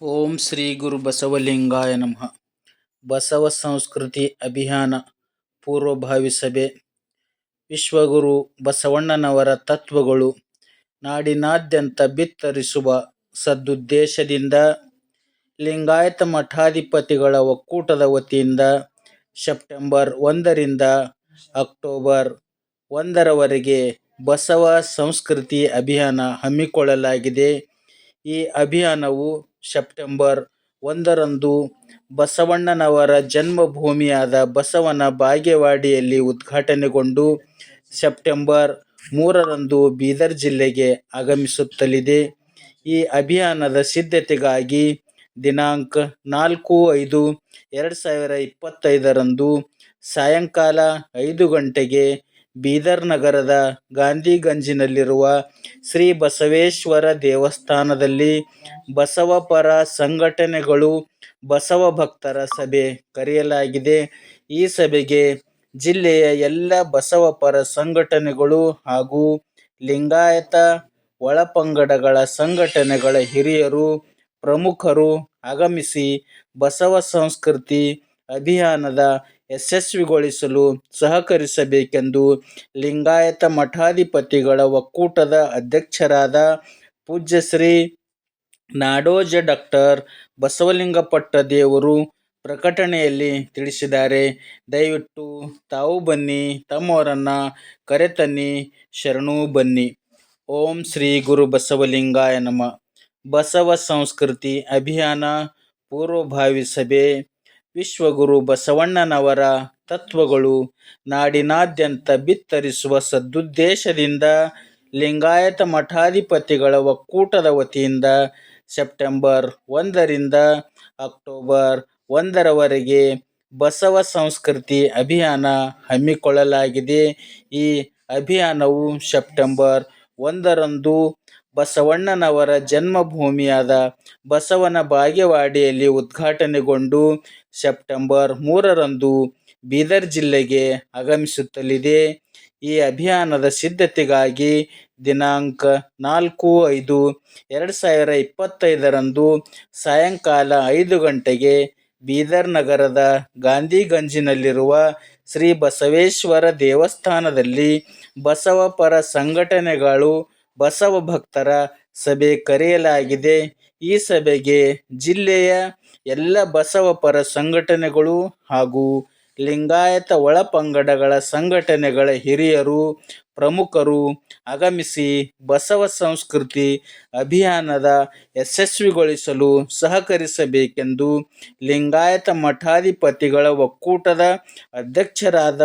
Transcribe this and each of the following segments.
ಓಂ ಶ್ರೀ ಗುರು ಬಸವಲಿಂಗಾಯ ನಮಃ. ಬಸವ ಸಂಸ್ಕೃತಿ ಅಭಿಯಾನ ಪೂರ್ವಭಾವಿ ಸಭೆ. ವಿಶ್ವಗುರು ಬಸವಣ್ಣನವರ ತತ್ವಗಳು ನಾಡಿನಾದ್ಯಂತ ಬಿತ್ತರಿಸುವ ಸದುದ್ದೇಶದಿಂದ, ಲಿಂಗಾಯತ ಮಠಾಧಿಪತಿಗಳ ಒಕ್ಕೂಟದ ವತಿಯಿಂದ ಸೆಪ್ಟೆಂಬರ್ ಒಂದರಿಂದ ಅಕ್ಟೋಬರ್ ಒಂದರವರೆಗೆ ಬಸವ ಸಂಸ್ಕೃತಿ ಅಭಿಯಾನ ಹಮ್ಮಿಕೊಳ್ಳಲಾಗಿದೆ. ಈ ಅಭಿಯಾನವು ಸೆಪ್ಟೆಂಬರ್ ಒಂದರಂದು ಬಸವಣ್ಣನವರ ಜನ್ಮಭೂಮಿಯಾದ ಬಸವನ ಬಾಗೇವಾಡಿಯಲ್ಲಿ ಉದ್ಘಾಟನೆಗೊಂಡು ಸೆಪ್ಟೆಂಬರ್ ಮೂರರಂದು ಬೀದರ್ ಜಿಲ್ಲೆಗೆ ಆಗಮಿಸುತ್ತಲಿದೆ. ಈ ಅಭಿಯಾನದ ಸಿದ್ಧತೆಗಾಗಿ ದಿನಾಂಕ ನಾಲ್ಕು ಐದು ಎರಡು ಸಾವಿರ ಇಪ್ಪತ್ತೈದರಂದು ಸಾಯಂಕಾಲ ಐದು ಗಂಟೆಗೆ ಬೀದರ್ ನಗರದ ಗಾಂಧಿಗಂಜಿನಲ್ಲಿರುವ ಶ್ರೀ ಬಸವೇಶ್ವರ ದೇವಸ್ಥಾನದಲ್ಲಿ ಬಸವಪರ ಸಂಘಟನೆಗಳು, ಬಸವ ಭಕ್ತರ ಸಭೆ ಕರೆಯಲಾಗಿದೆ. ಈ ಸಭೆಗೆ ಜಿಲ್ಲೆಯ ಎಲ್ಲ ಬಸವಪರ ಸಂಘಟನೆಗಳು ಹಾಗೂ ಲಿಂಗಾಯತ ಒಳಪಂಗಡಗಳ ಸಂಘಟನೆಗಳ ಹಿರಿಯರು, ಪ್ರಮುಖರು ಆಗಮಿಸಿ ಬಸವ ಸಂಸ್ಕೃತಿ ಅಭಿಯಾನದ ಯಶಸ್ವಿಗೊಳಿಸಲು ಸಹಕರಿಸಬೇಕೆಂದು ಲಿಂಗಾಯತ ಮಠಾಧಿಪತಿಗಳ ಒಕ್ಕೂಟದ ಅಧ್ಯಕ್ಷರಾದ ಪೂಜ್ಯ ಶ್ರೀ ನಾಡೋಜ ಡಾಕ್ಟರ್ ಬಸವಲಿಂಗಪಟ್ಟದೇವರು ಪ್ರಕಟಣೆಯಲ್ಲಿ ತಿಳಿಸಿದ್ದಾರೆ. ದಯವಿಟ್ಟು ತಾವು ಬನ್ನಿ, ತಮ್ಮವರನ್ನು ಕರೆತನ್ನಿ, ಶರಣೂ ಬನ್ನಿ. ಓಂ ಶ್ರೀ ಗುರು ಬಸವಲಿಂಗಾಯ ನಮ ಬಸವ ಸಂಸ್ಕೃತಿ ಅಭಿಯಾನ ಪೂರ್ವಭಾವಿ ಸಭೆ ವಿಶ್ವಗುರು ಬಸವಣ್ಣನವರ ತತ್ವಗಳು ನಾಡಿನಾದ್ಯಂತ ಬಿತ್ತರಿಸುವ ಸದುದ್ದೇಶದಿಂದ ಲಿಂಗಾಯತ ಮಠಾಧಿಪತಿಗಳ ಒಕ್ಕೂಟದ ವತಿಯಿಂದ ಸೆಪ್ಟೆಂಬರ್ ಒಂದರಿಂದ ಅಕ್ಟೋಬರ್ ಒಂದರವರೆಗೆ ಬಸವ ಸಂಸ್ಕೃತಿ ಅಭಿಯಾನ ಹಮ್ಮಿಕೊಳ್ಳಲಾಗಿದೆ. ಈ ಅಭಿಯಾನವು ಸೆಪ್ಟೆಂಬರ್ ಒಂದರಂದು ಬಸವಣ್ಣನವರ ಜನ್ಮಭೂಮಿಯಾದ ಬಸವನ ಬಾಗೇವಾಡಿಯಲ್ಲಿ ಉದ್ಘಾಟನೆಗೊಂಡು ಸೆಪ್ಟೆಂಬರ್ ಮೂರರಂದು ಬೀದರ್ ಜಿಲ್ಲೆಗೆ ಆಗಮಿಸುತ್ತಲಿದೆ. ಈ ಅಭಿಯಾನದ ಸಿದ್ಧತೆಗಾಗಿ ದಿನಾಂಕ ನಾಲ್ಕು ಐದು ಎರಡು ಸಾವಿರ ಇಪ್ಪತ್ತೈದರಂದು ಸಾಯಂಕಾಲ ಐದು ಗಂಟೆಗೆ ಬೀದರ್ ನಗರದ ಗಾಂಧಿಗಂಜಿನಲ್ಲಿರುವ ಶ್ರೀ ಬಸವೇಶ್ವರ ದೇವಸ್ಥಾನದಲ್ಲಿ ಬಸವಪರ ಸಂಘಟನೆಗಳು, ಬಸವ ಭಕ್ತರ ಸಭೆ ಕರೆಯಲಾಗಿದೆ. ಈ ಸಭೆಗೆ ಜಿಲ್ಲೆಯ ಎಲ್ಲ ಬಸವಪರ ಸಂಘಟನೆಗಳು ಹಾಗೂ ಲಿಂಗಾಯತ ಒಳಪಂಗಡಗಳ ಸಂಘಟನೆಗಳ ಹಿರಿಯರು, ಪ್ರಮುಖರು ಆಗಮಿಸಿ ಬಸವ ಸಂಸ್ಕೃತಿ ಅಭಿಯಾನದ ಯಶಸ್ವಿಗೊಳಿಸಲು ಸಹಕರಿಸಬೇಕೆಂದು ಲಿಂಗಾಯತ ಮಠಾಧಿಪತಿಗಳ ಒಕ್ಕೂಟದ ಅಧ್ಯಕ್ಷರಾದ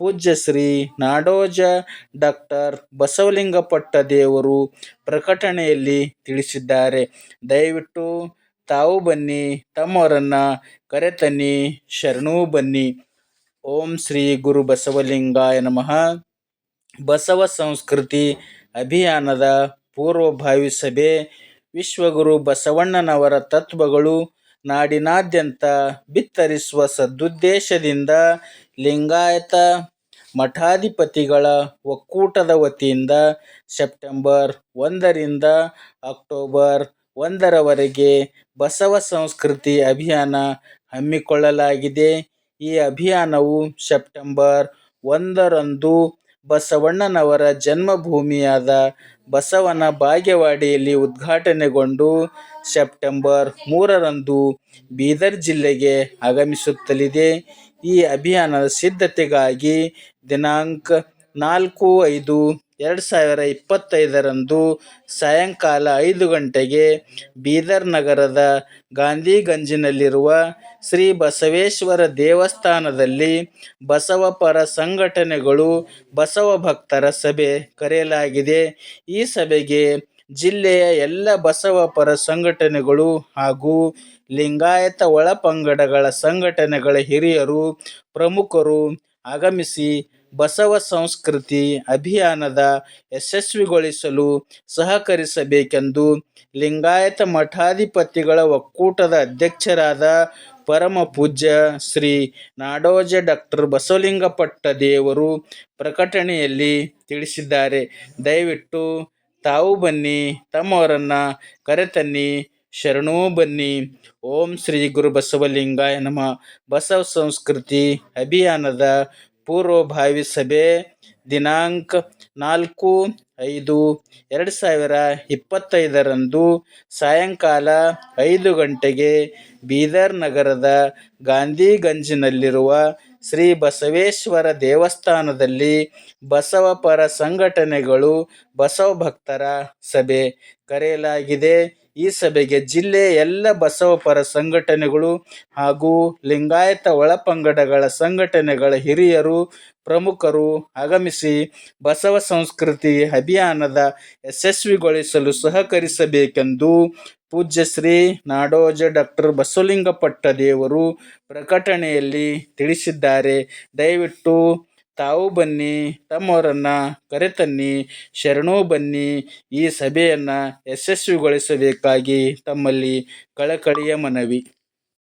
ಪೂಜ್ಯ ಶ್ರೀ ನಾಡೋಜ ಡಾಕ್ಟರ್ ಬಸವಲಿಂಗಪಟ್ಟದೇವರು ಪ್ರಕಟಣೆಯಲ್ಲಿ ತಿಳಿಸಿದ್ದಾರೆ. ದಯವಿಟ್ಟು ತಾವು ಬನ್ನಿ, ತಮ್ಮವರನ್ನ ಕರೆತನ್ನಿ, ಶರಣೂ ಬನ್ನಿ. ಓಂ ಶ್ರೀ ಗುರು ಬಸವಲಿಂಗಾಯ ನಮಃ ಬಸವ ಸಂಸ್ಕೃತಿ ಅಭಿಯಾನದ ಪೂರ್ವಭಾವಿ ಸಭೆ ವಿಶ್ವಗುರು ಬಸವಣ್ಣನವರ ತತ್ವಗಳು ನಾಡಿನಾದ್ಯಂತ ಬಿತ್ತರಿಸುವ ಸದುದ್ದೇಶದಿಂದ ಲಿಂಗಾಯತ ಮಠಾಧಿಪತಿಗಳ ಒಕ್ಕೂಟದ ವತಿಯಿಂದ ಸೆಪ್ಟೆಂಬರ್ ಒಂದರಿಂದ ಅಕ್ಟೋಬರ್ ಒಂದರವರೆಗೆ ಬಸವ ಸಂಸ್ಕೃತಿ ಅಭಿಯಾನ ಹಮ್ಮಿಕೊಳ್ಳಲಾಗಿದೆ. ಈ ಅಭಿಯಾನವು ಸೆಪ್ಟೆಂಬರ್ ಒಂದರಂದು ಬಸವಣ್ಣನವರ ಜನ್ಮಭೂಮಿಯಾದ ಬಸವನ ಬಾಗೇವಾಡಿಯಲ್ಲಿ ಉದ್ಘಾಟನೆಗೊಂಡು ಸೆಪ್ಟೆಂಬರ್ ಮೂರರಂದು ಬೀದರ್ ಜಿಲ್ಲೆಗೆ ಆಗಮಿಸುತ್ತಲಿದೆ. ಈ ಅಭಿಯಾನದ ಸಿದ್ಧತೆಗಾಗಿ ದಿನಾಂಕ ನಾಲ್ಕು ಐದು ಎರಡು ಸಾವಿರ ಇಪ್ಪತ್ತೈದರಂದು ಸಾಯಂಕಾಲ ಐದು ಗಂಟೆಗೆ ಬೀದರ್ ನಗರದ ಗಾಂಧಿಗಂಜಿನಲ್ಲಿರುವ ಶ್ರೀ ಬಸವೇಶ್ವರ ದೇವಸ್ಥಾನದಲ್ಲಿ ಬಸವಪರ ಸಂಘಟನೆಗಳು, ಬಸವ ಭಕ್ತರ ಸಭೆ ಕರೆಯಲಾಗಿದೆ. ಈ ಸಭೆಗೆ ಜಿಲ್ಲೆಯ ಎಲ್ಲ ಬಸವಪರ ಸಂಘಟನೆಗಳು ಹಾಗೂ ಲಿಂಗಾಯತ ಒಳಪಂಗಡಗಳ ಸಂಘಟನೆಗಳ ಹಿರಿಯರು, ಪ್ರಮುಖರು ಆಗಮಿಸಿ ಬಸವ ಸಂಸ್ಕೃತಿ ಅಭಿಯಾನದ ಯಶಸ್ವಿಗೊಳಿಸಲು ಸಹಕರಿಸಬೇಕೆಂದು ಲಿಂಗಾಯತ ಮಠಾಧಿಪತಿಗಳ ಒಕ್ಕೂಟದ ಅಧ್ಯಕ್ಷರಾದ ಪರಮ ಪೂಜ್ಯ ಶ್ರೀ ನಾಡೋಜ ಡಾಕ್ಟರ್ ಬಸವಲಿಂಗಪಟ್ಟದೇವರು ಪ್ರಕಟಣೆಯಲ್ಲಿ ತಿಳಿಸಿದ್ದಾರೆ. ದಯವಿಟ್ಟು ತಾವು ಬನ್ನಿ, ತಮ್ಮವರನ್ನು ಕರೆತನ್ನಿ, ಶರಣೂ ಬನ್ನಿ. ಓಂ ಶ್ರೀ ಗುರು ಬಸವಲಿಂಗಾಯ ನಮ. ಬಸವ ಸಂಸ್ಕೃತಿ ಅಭಿಯಾನದ ಪೂರ್ವಭಾವಿ ಸಭೆ ದಿನಾಂಕ ನಾಲ್ಕು ಐದು ಎರಡು ಸಾವಿರ ಇಪ್ಪತ್ತೈದರಂದು ಸಾಯಂಕಾಲ ಐದು ಗಂಟೆಗೆ ಬೀದರ್ ನಗರದ ಗಾಂಧಿಗಂಜಿನಲ್ಲಿರುವ ಶ್ರೀ ಬಸವೇಶ್ವರ ದೇವಸ್ಥಾನದಲ್ಲಿ ಬಸವ ಪರ ಸಂಘಟನೆಗಳು ಬಸವ ಭಕ್ತರ ಸಭೆ ಕರೆಯಲಾಗಿದೆ. ಈ ಸಭೆಗೆ ಜಿಲ್ಲೆಯ ಎಲ್ಲ ಬಸವಪರ ಸಂಘಟನೆಗಳು ಹಾಗೂ ಲಿಂಗಾಯತ ಒಳಪಂಗಡಗಳ ಸಂಘಟನೆಗಳ ಹಿರಿಯರು, ಪ್ರಮುಖರು ಆಗಮಿಸಿ ಬಸವ ಸಂಸ್ಕೃತಿ ಅಭಿಯಾನದ ಯಶಸ್ವಿಗೊಳಿಸಲು ಸಹಕರಿಸಬೇಕೆಂದು ಪೂಜ್ಯ ಶ್ರೀ ನಾಡೋಜ ಡಾಕ್ಟರ್ ಬಸವಲಿಂಗಪಟ್ಟದೇವರು ಪ್ರಕಟಣೆಯಲ್ಲಿ ತಿಳಿಸಿದ್ದಾರೆ. ದಯವಿಟ್ಟು ತಾವು ಬನ್ನಿ ತಮ್ಮವರನ್ನು ಕರೆತನ್ನಿ ಶರಣೂ ಬನ್ನಿ ಈ ಸಭೆಯನ್ನು ಯಶಸ್ವಿಗೊಳಿಸಬೇಕಾಗಿ ತಮ್ಮಲ್ಲಿ ಕಳಕಳಿಯ ಮನವಿ.